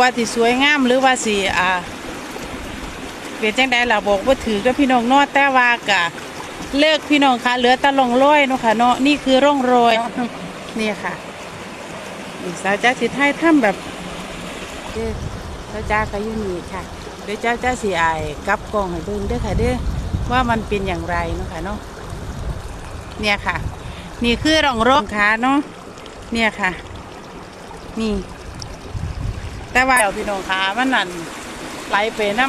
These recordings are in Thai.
ว่าสิสวยงามหรือว่าสิอ่าเป็นจังใดล่ะบอกว่าถือกับพี่น้องนอแต่ว่ากะเลิกพี่น้องค่ะเหลือตะลงร้อยเนาะค่ะเนาะนี่คือร่องรอยนี่ค่ะสาวจ้าสิไทยทำแบบเด้อสาวจ้าก็ยู่นี่ค่ะเดี๋ยวเจ้าจ้าสิอายกลับกองให้เบิ่งเด้อค่ะเด้อว่ามันเป็นอย่างไรเนาะค่ะเนาะเนี่ยค่ะ นี่คือร่องรอยขาเนาะเนี่ยค่ะ นี่ แต่ว่าเดี๋ยวพี่น้องขามันนั่นไหลไปน้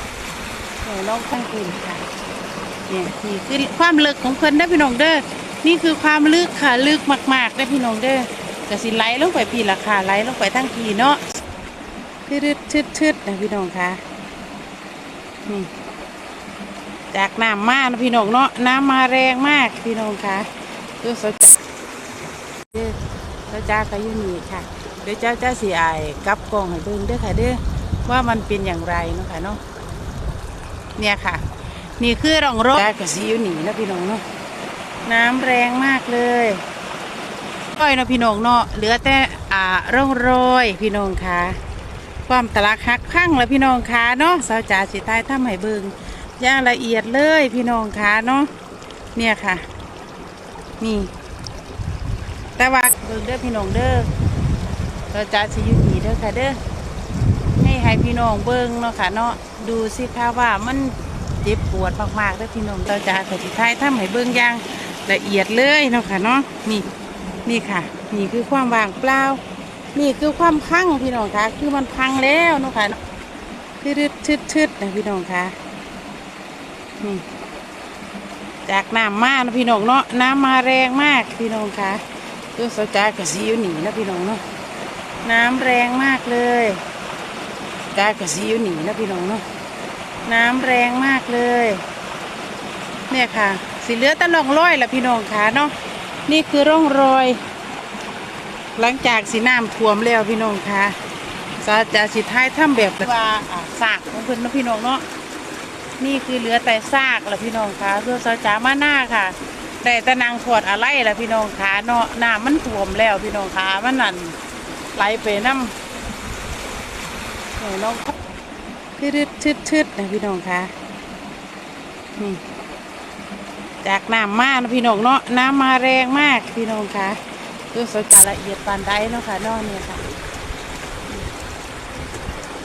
ำโอ้น้องข้างคืนค่ะเนี่ยนี่คือความลึกของเพิ่นนะพี่น้องเด้อนี่คือความลึกค่ะลึกมากๆนะพี่น้องเด้อกระสิไหลลงไปพี่ราคาไหลลงไปทั้งทีเนาะทืดทืดทืดนะพี่น้องค่ะนี่จากน้ำมานะพี่น้องเนาะน้ำมาแรงมากพี่น้องค่ะดูสดเด้อสด จ้าก็อยู่นี่ค่ะ เดี๋ยวเจ้าเจ้าสีอายกลับกล้องให้เบิ่งเด้อค่ะเด้อว่ามันเป็นอย่างไรเนาะค่ะเนาะเนี่ยค่ะ นี่คือร่องรอยกระสีอยู่หนีนะพี่น้องเนาะน้ำแรงมากเลยร้อยเนาะพี่น้องเนาะเหลือแต่อ่าร่องรอยพี่น้องค่ะ ความตะลักหักพังแล้วพี่น้องค่ะเนาะสาวจ๋าสีใต้ทำให้เบิ่งอย่างละเอียดเลยพี่น้องค่ะเนาะเนี่ยค่ะ นี่ แต่ว่าเบิ่งเด้อพี่น้องเด้อเราจะสิอยู่นี่เด้อค่ะเด้อให้ให้พี่น้องเบิ่งเนาะค่ะเนาะดูสิค่ะว่ามันเจ็บปวดมากๆเด้อพี่น้องเราจะขอท้ายทำให้เบิ่งอย่างละเอียดเลยเนาะค่ะเนาะนี่นี่ค่ะ นี่คือความว่างเปล่านี่คือความพังพี่น้องค่ะคือมันพังแล้วเนาะค่ะเนาะคืดทึดทึดนะพี่น้องค่ะนี่จากน้ำมานะพี่น้องเนาะน้ำมาแรงมากพี่น้องค่ะ คือสจากระสีอยู่หนีนะพี่น้องเนาะน้ำแรงมากเลยกากระสีอยู่หนีนะพี่น้องเนาะน้ำแรงมากเลย เนี่ยค่ะ สีเหลือแตะลองร้อยละพี่น้องค่ะเนาะนี่คือร่องรอย หลังจากสีน้ำท่วมแล้วพี่น้องค่ะสาจะสิท้ายถ้ำแบบว่าอ่าซากของเพิ่นนะพี่น้องเนาะนี่คือเหลือแต่ซากละพี่น้องค่ะเพื่อสาจามาหน้าค่ะ แต่ตะนางถอดอะไรละพี่น้องค่ะเนาะน้ำมันท่วมแล้วพี่น้องค่ะมันนั่นไหลไปน้ำโอ้น้องทืดทืดทืดนะพี่น้องคะนี่จากน้ำมานะพี่น้องเนาะน้ำมาแรงมากพี่น้องคะดูสดจาละเอียดปานใดเนาะค่ะนอกเนี่ยค่ะ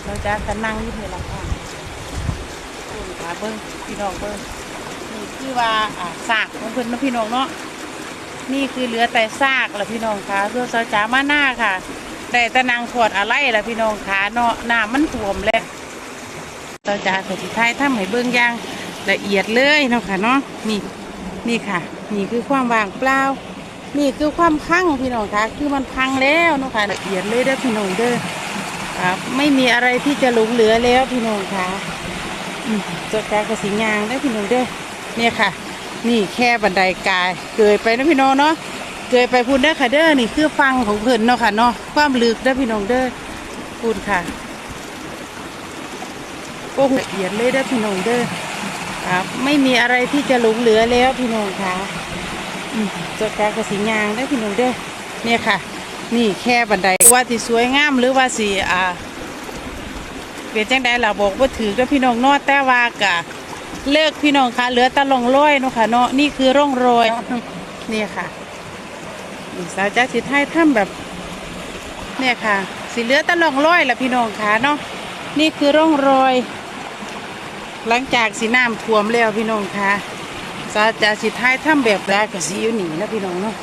เราจะกันนั่งยี่นี่ละค่ะคุณค่ะเบิ้งพี่น้องเบิ้ง คือว่าอ่าซากของเพิ่นนะพี่น้องเนาะนี่คือเหลือแต่ซากละพี่น้องค่ะเพื่อสจามาหน้าค่ะ แต่ตะนางถอดอะไรละพี่น้องขาเนาะน้ำมันท่วมแล้วเราจะขอที่ท้ายทำให้เบิ่งย่างละเอียดเลยเนาะค่ะเนาะนี่นี่ค่ะ นี่คือความว่างเปล่านี่คือความพังพี่น้องค่ะคือมันพังแล้วเนาะค่ะละเอียดเลยเด้อพี่น้องเด้อครับไม่มีอะไรที่จะหลงเหลือแล้วพี่น้องค่ะอืมจกากระสียางได้พี่น้องเด้อ เนี่ยค่ะ นี่แค่บันไดกาย เกยไปนะพี่น้องเนาะเกยไปพูดเด้อค่ะเด้อนี่คือฟังของเพิ่นเนาะค่ะเนาะความลึกเด้อพี่น้องเด้อพูดค่ะโอ้โหละเอียดเลยเด้อพี่น้องเด้อครับ ไม่มีอะไรที่จะหลงเหลือแล้วพี่น้องค่ะจดการกระสียางได้อพี่น้องเด้อเนี่ยค่ะ นี่แค่บันไดว่าสิสวยงามหรือว่าสิอ่าเปลี่ยนจังใดล่ะบอกว่าถือกับพี่น้องนอแต่ว่ากะ เลิกพี่น้องค่ะเหลือตะลองร้อยเนาะค่ะเนาะนี่คือร่องรอยนี่ค่ะสาวจ้าสิไทยทำแบบเนี่ยค่ะ สีเหลือตะลองร้อยละพี่น้องค่ะเนาะนี่คือร่องรอย หลังจากสีน้ำท่วมแล้วพี่น้องค่ะสาวจ้าสิไทยทำแบบแรกกับสีอยู่หนีนะพี่น้องเนาะ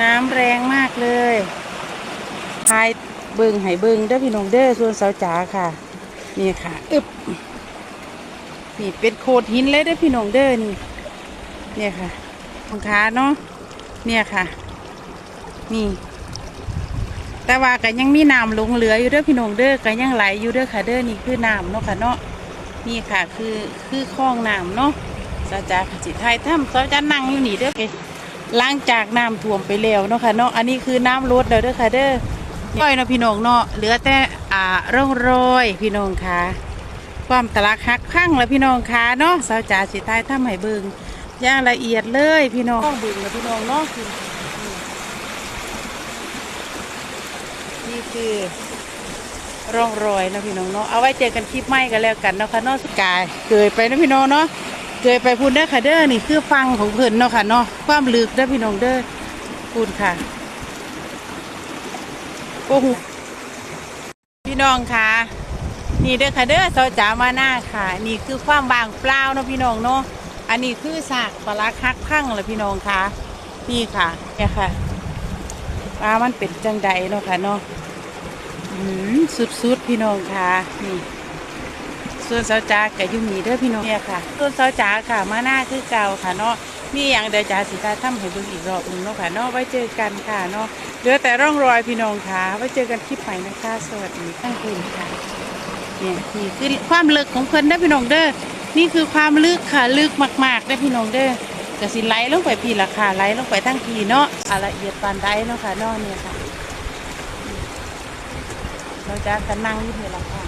น้ำแรงมากเลยทายเบิงให้เบิงเด้อพี่น้องเด้อส่วนสาวจ๋าค่ะ นี่ค่ะ อึบ นี่เป็นโขดหินเลยเด้อพี่น้องเด้อนี่เนี่ยค่ะของขาเนาะเนี่ยค่ะ นี่ แต่ว่าก็ยังมีน้ำหลงเหลืออยู่เด้อพี่น้องเด้อก็ยังไหลอยู่เด้อค่ะเด้อนี่คือน้ำเนาะค่ะเนาะนี่ค่ะคือคือคลองน้ำเนาะสาจาจิตไทยถ้ำสาจานั่งอยู่นี่เด้อเกหล้างจากน้ำท่วมไปแล้วเนาะค่ะเนาะอันนี้คือน้ำลดแล้วเด้อค่ะเด้อร้อยเนาะพี่น้องเนาะเหลือแต่อ่าร่องรอยพี่น้องค่ะ ความตะลักหักพังแล้วพี่น้องค่ะเนาะสาวจ๋าสิทายทำให้เบิงอย่างละเอียดเลยพี่น้องต้องเบิงแล้วพี่น้องเนาะนี่คือร่องรอยนะพี่น้องเนาะเอาไว้เจอกันคลิปใหม่กันแล้วกันเนาะค่ะเนาะสกายเกยไปนะพี่น้องเนาะเกยไปพูดเด้อค่ะเด้อนี่คือฟังของเพิ่นเนาะค่ะเนาะความลึกเด้อพี่น้องเด้อพูดค่ะโอ้โหพี่น้องค่ะ นี่เด้อค่ะเด้อเสาจ๋ามาหน้าค่ะ นี่คือความบางเปล่าเนาะพี่น้องเนาะอันนี้คือสากปลาร้าคักพังเลยพี่น้องค่ะ นี่ค่ะเนี่ยค่ะปลามันเป็นจังใดเนาะค่ะเนาะอืมสุดๆพี่น้องค่ะนี่ส่วนสาจ๋ากับยุมีเด้อพี่น้องเนี่ยค่ะส่วนสาจ๋าค่ะมาหน้าคือเก่าค่ะเนาะมีอย่างเดียวจ๋าสิตาทำให้เบิ่งอีกรอบหนึงเนาะค่ะเนาะไว้เจอกันค่ะเนาะเหลือแต่ร่องรอยพี่น้องค่ะไว้เจอกันคลิปใหม่นะคะ สวัสดีทั้งคืนค่ะ เนี่ยนี่คือความลึกของเพิ่นนะพี่น้องเด้อนี่คือความลึกค่ะลึกมากๆนะพี่น้องเด้อกระสิไหลลงไปพี่ราคาไหลลงไปทั้งทีเนาะอะละเอียดปานใดเนาะค่ะเนาะเนี่ยค่ะ เราจะกันนั่งอยี่นี่ละค่ะ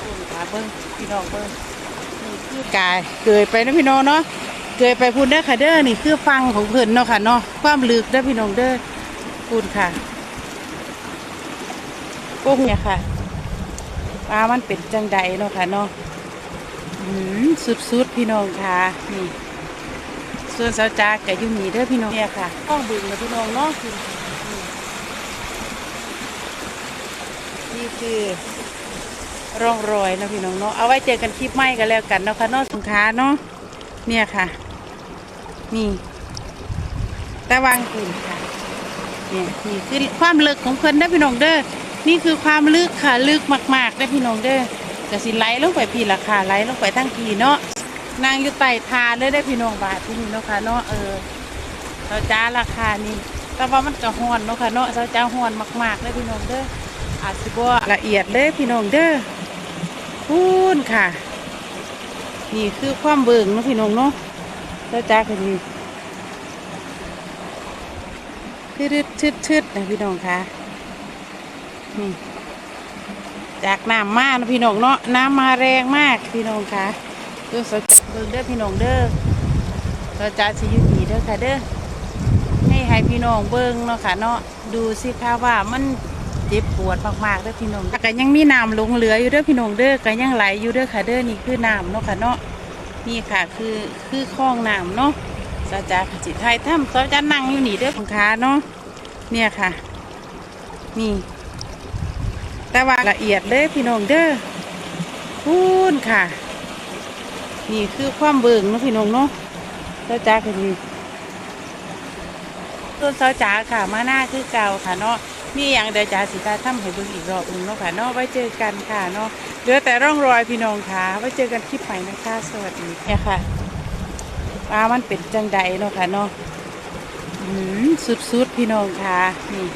คุณขาเบิ้งพี่น้องเบิ้งนี่คือกายเกยไปนะพี่น้องเนาะเกยไปพูดเด้อค่ะเด้อนี่คือฟังของเพิ่นเนาะค่ะเนาะความลึกเด้พี่น้องเด้อพูดค่ะโอ้โหเนี่ยค่ะ ปลามันเป็นจังใดเนาะค่ะเนาะอืมสุดๆพี่น้องค่ะนี่ส่วนสาวจากกับยุมีเด้อพี่น้องเนี่ยค่ะห้องบึงนะพี่น้องเนาะคือนี่คือร่องรอยนะพี่น้องเนาะเอาไว้เจอกันคลิปใหม่กันแล้วกันเนาะค่ะเนอกสินค้าเนาะเนี่ยค่ะ นี่ตะวางคุณค่ะเนี่ยนี่คือความเลึกของเพิ่นนะพี่น้องเด้อ นี่คือความลึกค่ะลึกมากๆนะพี่น้องเด้อกระสิไหลลงไปพี่ราคาไหลลงไปทั้งทีเนาะนางอยู่ใต้ทาเลยได้พี่น้องบาทที่นี่เนาะค่ะเนาะเออเราจ้าราคานี่แต่ว่ามันก็ฮ้อนเนาะค่ะเนาะเราจ้าฮ้อนมากๆเลยพี่น้องเด้ออาจสิบ่ละเอียดเลยพี่น้องเด้อพูนค่ะ นี่คือความเบิ่งเนาะพี่น้องเนาะแล้วจ้าก็ดีทืดทืดทืดนะพี่น้องค่ะ นี่จากน้ำมานะพี่น้องเนาะน้ำมาแรงมากพี่น้องค่ะดูสดเบิ่งเด้อพี่น้องเด้อเราจ้าสิยุดีเด้อค่ะเด้อให้ให้พี่น้องเบิ้งเนาะค่ะเนาะดูสิคะว่ามันเจ็บปวดมากๆเด้อพี่น้องก็ยังมีน้ำหลงเหลืออยู่เด้อพี่น้องเด้อก็ยังไหลอยู่เด้อค่ะเด้อนี่คือน้ำเนาะค่ะเนาะนี่ค่ะคือคือคลองน้ำเนาะสาจาจิตไทยถ้ำสาจานั่งอยู่นี่เด้อของค้าเนาะเนี่ยค่ะนี่ แต่ว่าละเอียดเลยพี่น้องเด้อพูนค่ะ นี่คือความเบิ่งนะพี่น้องเนาะสาจ้ากดีต้นเสาจ๋าค่ะ มาหน้าคือเก่าค่ะเนาะมีอย่างเดียวจ๋าสิตาทำให้เบิ่งอีกรอบหนึงเนาะค่ะเนาะไว้เจอกันค่ะเนาะเหลือแต่ร่องรอยพี่น้องค่ะ ไว้เจอกันคลิปใหม่นะคะ สวัสดีเนี่ยค่ะปลามันเป็นจังใดเนาะค่ะเนาะอืมสุดๆพี่น้องค่ะนี่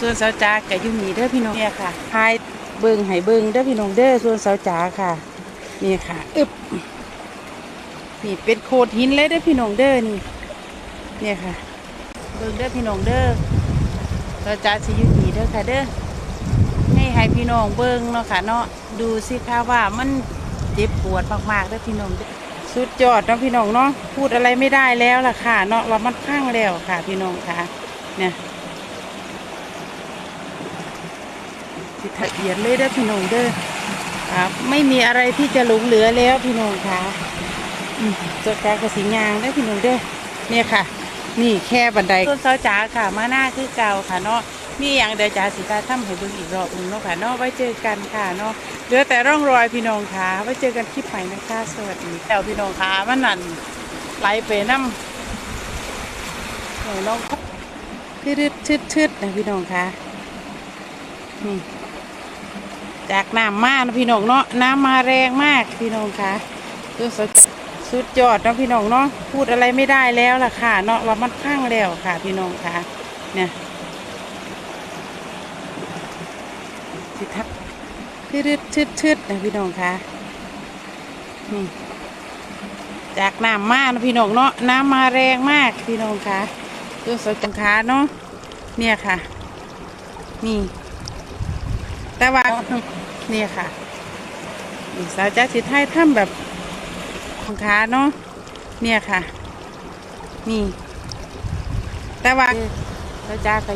ส่วนเสาจ๋ากับยุมีเด้อพี่น้องเนี่ยค่ะพายเบิ่งให้เบิ่งเด้อพี่น้องเด้อส่วนเสาจ๋าค่ะนี่ค่ะอึบนี่เป็นโขดหินเลยเด้อพี่น้องเด้อนี่เนี่ยค่ะ เบิ่งเด้อพี่น้องเด้อเราจะสิอยุดีเด้อค่ะเด้อให้ให้พี่น้องเบิ่งเนาะค่ะเนาะดูสิค่ะว่ามันเจ็บปวดมากๆเด้อพี่น้องเด้อสุดยอดเนาะพี่น้องเนาะพูดอะไรไม่ได้แล้วล่ะค่ะเนาะว่ามันพังแล้วค่ะพี่น้องค่ะเนี่ย สิละเอียดเลยเด้อพี่น้องเด้อครับไม่มีอะไรที่จะหลงเหลือแล้วพี่น้องค่ะอืมจดการกระสีงางได้อพี่น้องเด้อเนี่ยค่ะ นี่แค่บันไดต้นเสาจ๋าค่ะ มาหน้าคือเก่าค่ะเนาะมีอย่างเดียวจ๋าสิตาทำให้เบิ่งอีกรอบหนึงเนาะค่ะเนาะไว้เจอกันค่ะเนาะเหลือแต่ร่องรอยพี่น้องค่ะไว้เจอกันคลิปใหม่นะคะสวัสดีแล้วพี่น้องค่ะมันนั่นไหลไปน้ำโอ้น้องทืดทืดทืดนะพี่น้องค่ะนี่ จากน้ำมานะพี่น้องเนาะน้ำมาแรงมากพี่น้องค่ะดูสดสุดยอดนะพี่น้องเนาะพูดอะไรไม่ได้แล้วล่ะค่ะ เนาะว่ามันพังแล้วค่ะ พี่น้องค่ะเนี่ยสิทักทืดทืดทืดนะพี่น้องค่ะนี่จากน้ำมานะพี่น้องเนาะน้ำมาแรงมากพี่น้องค่ะดูสดจังขาเนาะเนี่ยค่ะ นี่ แต่ว่าเนี่ยค่ะสาวจ้าสิไทยทำแบบของค้าเนาะเนี่ยค่ะ นี่ แต่ว่าเราจ้าก็